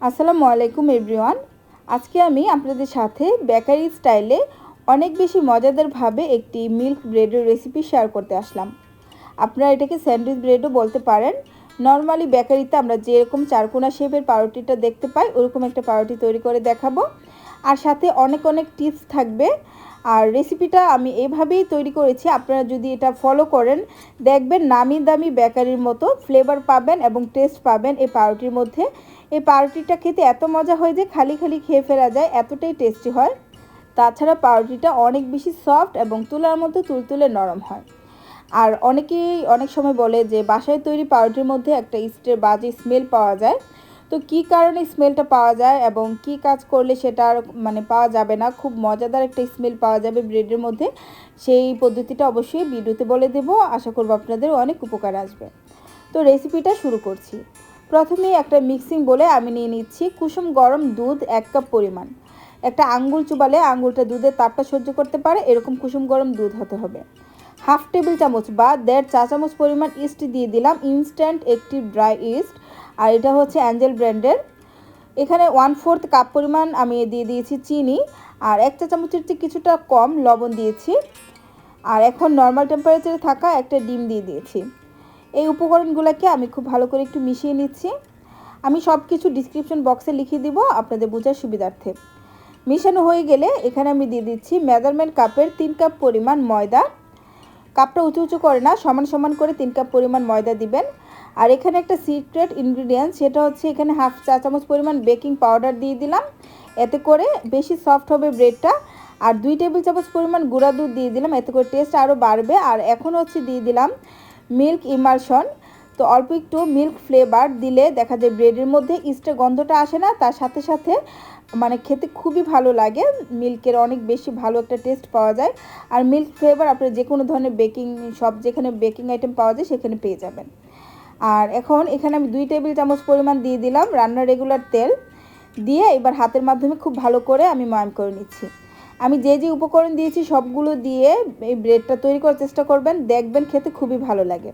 আসসালামু আলাইকুম এভরিওয়ান। আজকে আমি আপনাদের সাথে বেকারি স্টাইলে অনেক বেশি মজাদারভাবে একটি মিল্ক ব্রেডের রেসিপি শেয়ার করতে আসলাম। আপনারা এটাকে স্যান্ডউইচ ব্রেডও বলতে পারেন। নর্মালি বেকারিতে আমরা যেরকম চারকোনা শেপের পাউরুটিটা দেখতে পাই, ওরকম একটা পাউরুটি তৈরি করে দেখাবো। আর সাথে অনেক অনেক টিপস থাকবে। আর রেসিপিটা আমি এভাবেই তৈরি করেছি। আপনারা যদি এটা ফলো করেন, দেখবেন নামি দামি বেকারির মতো ফ্লেভার পাবেন এবং টেস্ট পাবেন এই পাউরুটির মধ্যে। এই পাউরুটিটা খেতে এত মজা হয় যে খালি খালি খেয়ে ফেলা যায়, এতটাই টেস্টি হয়। তাছাড়া পাউরুটিটা অনেক বেশি সফট এবং তুলার মতো তুলতুলে নরম হয়। আর অনেকেই অনেক সময় বলে যে বাসায় তৈরি পাউরুটির মধ্যে একটা ইস্টের বাজে স্মেল পাওয়া যায়। তো কি কারণে স্মেলটা পাওয়া যায় এবং কি কাজ করলে সেটা আর মানে পাওয়া যাবে না? খুব মজাদার একটা স্মেল পাওয়া যাবে ব্রেডের মধ্যে। সেই পদ্ধতিটা অবশ্যই ভিডিওতে বলে দেবো। আশা করব আপনাদের অনেক উপকার আসবে। তো রেসিপিটা শুরু করছি। প্রথমেই একটা মিক্সিং বলে আমি নিয়ে নিচ্ছি কুসুম গরম দুধ এক কাপ পরিমাণ। একটা আঙ্গুল চুবালে আঙ্গুলটা দুধের তাপটা সহ্য করতে পারে, এরকম কুসুম গরম দুধ হতে হবে। হাফ টেবিল চামচ বা দেড় চা চামচ পরিমাণ ইস্ট দিয়ে দিলাম। ইনস্ট্যান্ট একটি ড্রাই ইস্ট আর এটা হচ্ছে অ্যাঞ্জেল ব্র্যান্ডের। এখানে ওয়ান ফোর্থ কাপ পরিমাণ আমি দিয়ে দিয়েছি চিনি, আর এক চা চামচের চেয়ে কিছুটা কম লবণ দিয়েছি। আর এখন নর্মাল টেম্পারেচারে থাকা একটা ডিম দিয়ে দিয়েছি। এই উপকরণগুলোকে আমি খুব ভালো করে একটু মিশিয়ে নিচ্ছি। আমি সব কিছু ডিসক্রিপশন বক্সে লিখে দিব আপনাদের বোঝার সুবিধার্থে। মিশানো হয়ে গেলে এখানে আমি দিয়ে দিচ্ছি মেজারমেন্ট কাপের তিন কাপ পরিমাণ ময়দা। কাপটা উঁচু উঁচু করে না, সমান সমান করে তিন কাপ পরিমাণ ময়দা দিবেন। আর এখানে একটা সিক্রেট ইনগ্রিডিয়েন্ট সেটা হচ্ছে এখানে হাফ চা চামচ পরিমাণ বেকিং পাউডার দিয়ে দিলাম। এতে করে বেশি সফট হবে ব্রেডটা আর দুই টেবিল চামচ পরিমাণ গুঁড়া দুধ দিয়ে দিলাম, এতে করে টেস্ট আরও বাড়বে। আর এখন হচ্ছে দিয়ে দিলাম মিল্ক ইমার্শন তো অল্প একটু মিল্ক ফ্লেভার দিলে দেখা যায় ব্রেডের মধ্যে ইস্টের গন্ধটা আসে না, তার সাথে সাথে মানে খেতে খুবই ভালো লাগে। মিল্কের অনেক বেশি ভালো একটা টেস্ট পাওয়া যায়। আর মিল্ক ফ্লেভার আপনার যে কোনো ধরনের বেকিং সব যেখানে বেকিং আইটেম পাওয়া যায় সেখানে পেয়ে যাবেন। আর এখন এখানে আমি দুই টেবিল চামচ পরিমাণ দিয়ে দিলাম রান্নার রেগুলার তেল দিয়ে এবার হাতের মাধ্যমে খুব ভালো করে আমি ময়াম করে নিচ্ছি। আমি যে যে উপকরণ দিয়েছি সবগুলো দিয়ে এই ব্রেডটা তৈরি করার চেষ্টা করবেন, দেখবেন খেতে খুবই ভালো লাগে।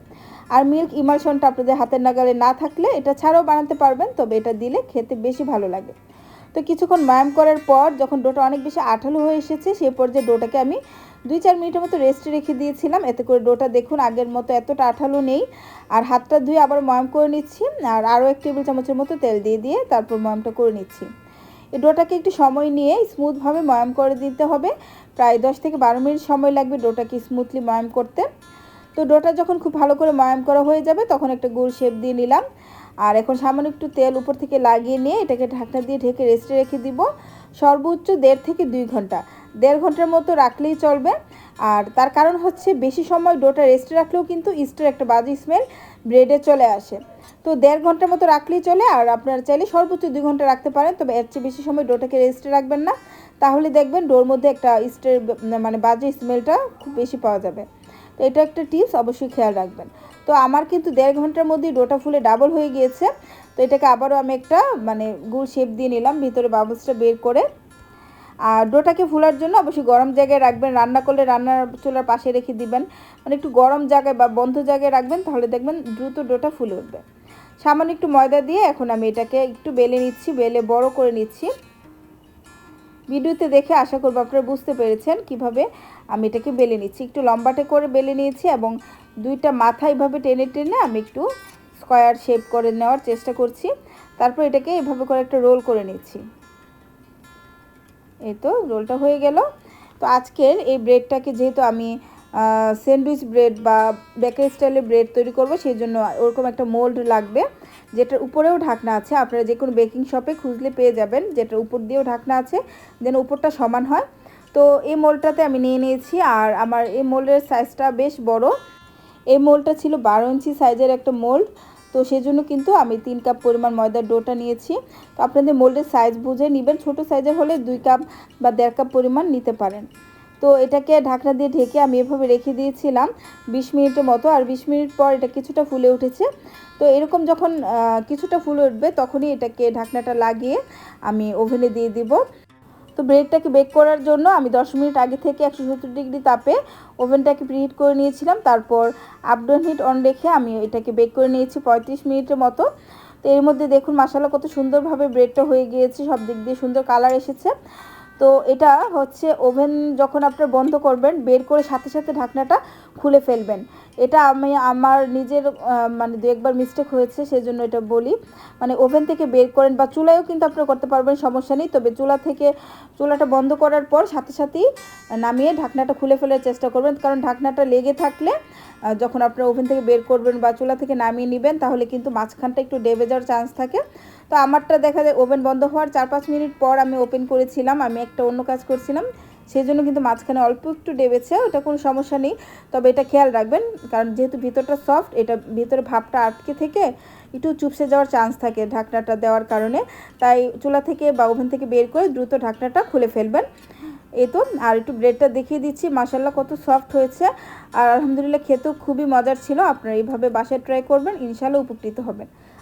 আর মিল্ক ইমালশনটা আপনাদের হাতের নাগালে না থাকলে এটা ছাড়াও বানাতে পারবেন, তবে এটা দিলে খেতে বেশি ভালো লাগে। তো কিছুক্ষণ ময়াম করার পর যখন ডোটা অনেক বেশি আঠালো হয়ে এসেছে সেই পর্যায়ে ডোটাকে আমি দুই চার মিনিটের মতো রেস্টে রেখে দিয়েছিলাম। এতে করে ডোটা দেখুন আগের মতো এতটা আঠালো নেই। আর হাতটা ধুয়ে আবার ময়াম করে নিচ্ছি আর আরও এক টেবিল চামচের মতো তেল দিয়ে দিয়ে তারপর ময়ামটা করে নিচ্ছি। এই ডোটাকে একটু সময় নিয়ে স্মুথভাবে ময়াম করে দিতে হবে। প্রায় দশ থেকে বারো মিনিট সময় লাগবে ডোটাকে স্মুথলি ময়াম করতে। তো ডোটা যখন খুব ভালো করে ময়াম করা হয়ে যাবে, তখন একটা গোল শেপ দিয়ে নিলাম। আর এখন সামান্য একটু তেল উপর থেকে লাগিয়ে নিয়ে এটাকে ঢাকনা দিয়ে ঢেকে রেস্টে রেখে দিব। সর্বোচ্চ দেড় থেকে দুই ঘণ্টা। দেড় ঘণ্টার মতো রাখলেই চলবে। আর তার কারণ হচ্ছে বেশি সময় ডোটা রেস্টে রাখলেও কিন্তু ইস্টের একটা বাজে স্মেল ব্রেডে চলে আসে। তো দেড় ঘণ্টার মতো রাখলেই চলে আর আপনারা চাইলে সর্বোচ্চ দুই ঘণ্টা রাখতে পারেন, তবে এর চেয়ে বেশি সময় ডোটাকে রেস্টে রাখবেন না। তাহলে দেখবেন ডোর মধ্যে একটা ইস্টের মানে বাজে স্মেলটা খুব বেশি পাওয়া যাবে। তো এটা একটা টিপস, অবশ্যই খেয়াল রাখবেন। তো আমার কিন্তু দেড় ঘণ্টার মধ্যেই ডোটা ফুলে ডাবল হয়ে গিয়েছে। তো এটাকে আবারও আমি একটা মানে গুড় শেপ দিয়ে নিলাম, ভিতরে বাবলসটা বের করে। আর ডোটাকে ফুলার জন্য অবশ্যই গরম জায়গায় রাখবেন, রান্না করলে রান্নার চুলার পাশে রেখে দিবেন। মানে একটু গরম জায়গায় বা বন্ধ জায়গায় রাখবেন, তাহলে দেখবেন দ্রুত ডোটা ফুলে উঠবে। সামান্য একটু ময়দা দিয়ে এখন আমি এটাকে একটু বেলে নিচ্ছি, বেলে বড় করে নিচ্ছি। ভিডিওতে দেখে আশা করব আপনারা বুঝতে পেরেছেন কীভাবে আমি এটাকে বেলে নিচ্ছি। একটু লম্বাটে করে বেলে নিয়েছি এবং দুইটা মাথা এইভাবে টেনে টেনে আমি একটু স্কোয়ার শেপ করে নেওয়ার চেষ্টা করছি। তারপর এটাকে এভাবে করে একটা রোল করে নিচ্ছি। এই তো রোলটা হয়ে গেল। তো আজকের এই ব্রেডটাকে যেহেতু আমি স্যান্ডউইচ ব্রেড বা বেকারি স্টাইলের ব্রেড তৈরি করব, সেই জন্য ওরকম একটা মোল্ড লাগবে, যেটার উপরেও ঢাকনা আছে। আপনারা যে কোনো বেকিং শপে খুঁজলে পেয়ে যাবেন, যেটার উপর দিয়েও ঢাকনা আছে, যেন উপরটা সমান হয়। তো এই মোলটাতে আমি নিয়ে নিয়েছি, আর আমার এই মোল্ডের সাইজটা বেশ বড়। এই মোলটা ছিল বারো ইঞ্চি সাইজের একটা মোল্ড তো সেজন্য কিন্তু আমি তিন কাপ পরিমাণ ময়দার ডোটা নিয়েছি। তো আপনাদের মোল্ডের সাইজ বুঝে নেবেন, ছোট সাইজের হলে দুই কাপ বা দেড় কাপ পরিমাণ নিতে পারেন। তো এটাকে ঢাকনা দিয়ে ঢেকে আমি এভাবে রেখে দিয়েছিলাম বিশ মিনিটের মতো, আর বিশ মিনিট পর এটা কিছুটা ফুলে উঠেছে। তো এরকম যখন কিছুটা ফুলে উঠবে তখনই এটাকে ঢাকনাটা লাগিয়ে আমি ওভেনে দিয়ে দিব। তো ব্রেডটাকে বেক করার জন্য আমি দশ মিনিট আগে থেকে একশো সত্তর ডিগ্রি তাপে ওভেনটাকে প্রিহিট করে নিয়েছিলাম। তারপর আপডাউন হিট অন রেখে আমি এটাকে বেক করে নিয়েছি পঁয়ত্রিশ মিনিটের মতো। তো এর মধ্যে দেখুন মশালা কত সুন্দরভাবে ব্রেডটা হয়ে গিয়েছে, সব দিক দিয়ে সুন্দর কালার এসেছে। তো এটা হচ্ছে ওভেন যখন আপনার বন্ধ করবেন, বের করে সাথে সাথে ঢাকনাটা খুলে ফেলবেন। এটা আমি আমার নিজের মানে দু একবার মিস্টেক হয়েছে সেই জন্য এটা বলি। মানে ওভেন থেকে বের করেন বা চুলায়ও কিন্তু আপনারা করতে পারবেন, সমস্যা নেই। তবে চুলা থেকে, চুলাটা বন্ধ করার পর সাথে সাথেই নামিয়ে ঢাকনাটা খুলে ফেলার চেষ্টা করবেন। কারণ ঢাকনাটা লেগে থাকলে যখন আপনার ওভেন থেকে বের করবেন বা চুলা থেকে নামিয়ে নেবেন, তাহলে কিন্তু মাঝখানটা একটু ডেবে যাওয়ার চান্স থাকে। তো আমারটা দেখা যায় ওভেন বন্ধ হওয়ার চার পাঁচ মিনিট পর আমি ওপেন করেছিলাম, আমি একটা অন্য কাজ করছিলাম। সেই জন্য কিন্তু মাঝখানে অল্প একটু ডেবেছে, ওটা কোনো সমস্যা নেই। তবে এটা খেয়াল রাখবেন, কারণ যেহেতু ভিতরটা সফট এটা ভিতরে ভাবটা আটকে থেকে একটু চুপসে যাওয়ার চান্স থাকে ঢাকনাটা দেওয়ার কারণে। তাই চুলা থেকে বা ওভেন থেকে বের করে দ্রুত ঢাকনাটা খুলে ফেলবেন। এই তো, আর একটু ব্রেডটা দেখিয়ে দিচ্ছি মাসাল্লাহ কত সফট হয়েছে। আর আলহামদুলিল্লাহ খেতেও খুবই মজার ছিল, আপনারা এইভাবে বাসায় ট্রাই করবেন ইনশাল্লাহ উপকৃত হবেন।